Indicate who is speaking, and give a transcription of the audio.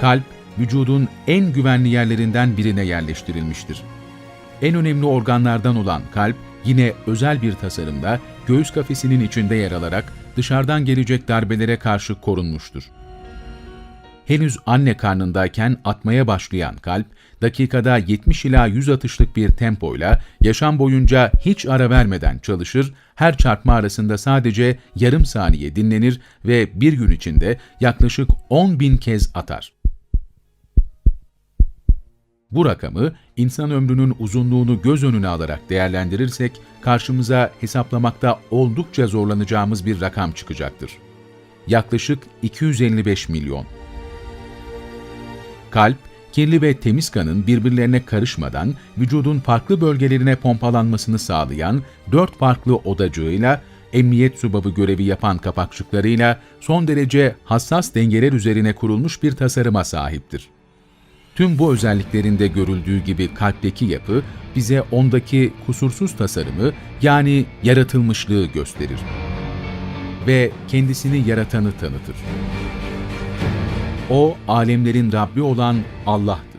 Speaker 1: Kalp, vücudun en güvenli yerlerinden birine yerleştirilmiştir. En önemli organlardan olan kalp, yine özel bir tasarımda göğüs kafesinin içinde yer alarak dışarıdan gelecek darbelere karşı korunmuştur. Henüz anne karnındayken atmaya başlayan kalp, dakikada 70 ila 100 atışlık bir tempoyla yaşam boyunca hiç ara vermeden çalışır, her çarpma arasında sadece yarım saniye dinlenir ve bir gün içinde yaklaşık 10 bin kez atar. Bu rakamı insan ömrünün uzunluğunu göz önüne alarak değerlendirirsek karşımıza hesaplamakta oldukça zorlanacağımız bir rakam çıkacaktır. Yaklaşık 255 milyon. Kalp, kirli ve temiz kanın birbirlerine karışmadan vücudun farklı bölgelerine pompalanmasını sağlayan dört farklı odacığıyla, emniyet subabı görevi yapan kapakçıklarıyla son derece hassas dengeler üzerine kurulmuş bir tasarıma sahiptir. Tüm bu özelliklerinde görüldüğü gibi kalpteki yapı bize ondaki kusursuz tasarımı yani yaratılmışlığı gösterir ve kendisini yaratanı tanıtır. O, alemlerin Rabbi olan Allah'tır.